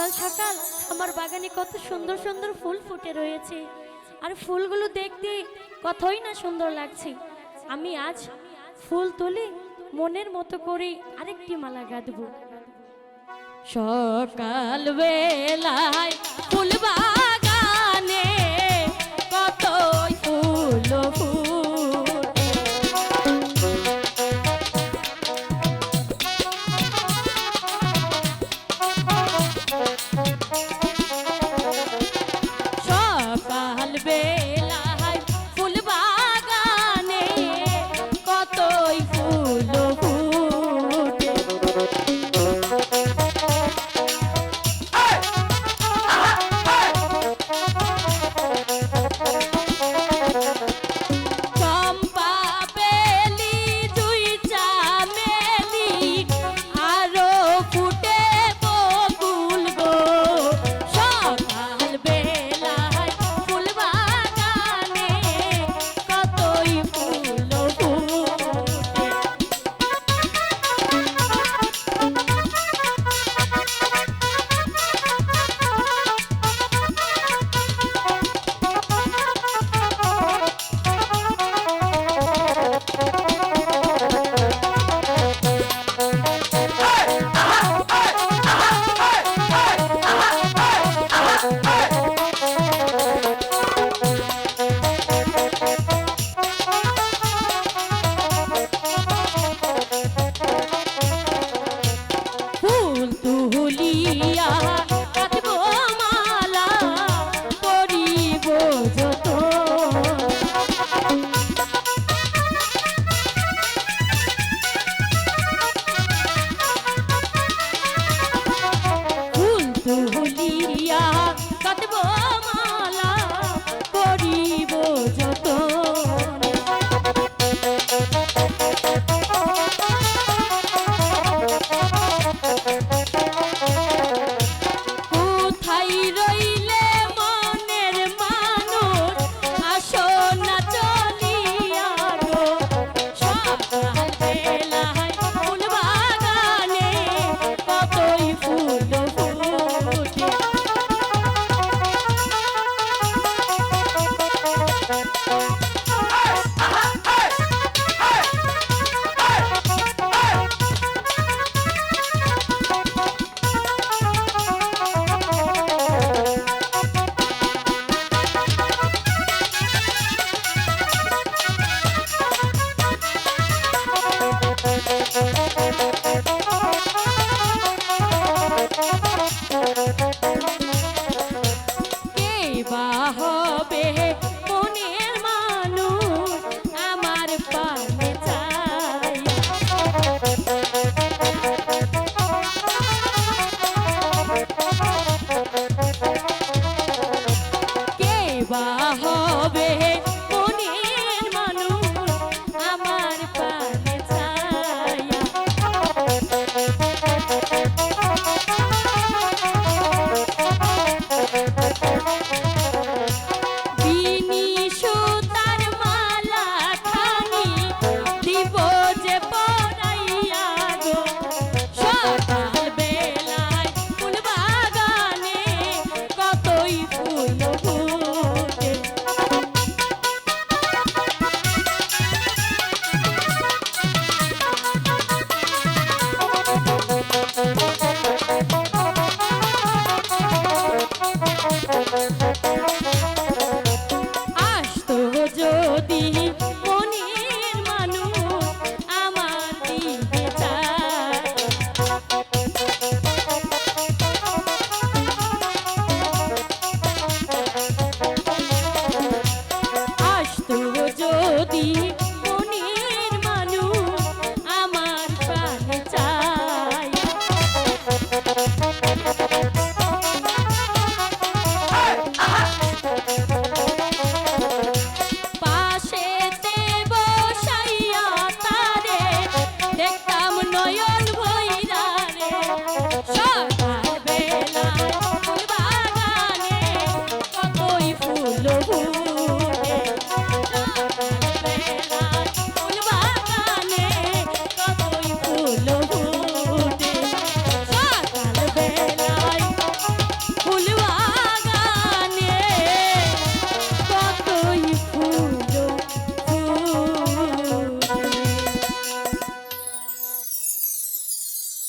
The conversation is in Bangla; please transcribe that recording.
সকাল সকাল আমার বাগানে কত সুন্দর সুন্দর ফুল ফুটে রয়েছে। আর ফুলগুলো দেখতে কতই না সুন্দর লাগছে। আমি আজ ফুল তুলে মনের মতো করে আরেকটি মালা গাঁথব সকাল বেলায় Shot!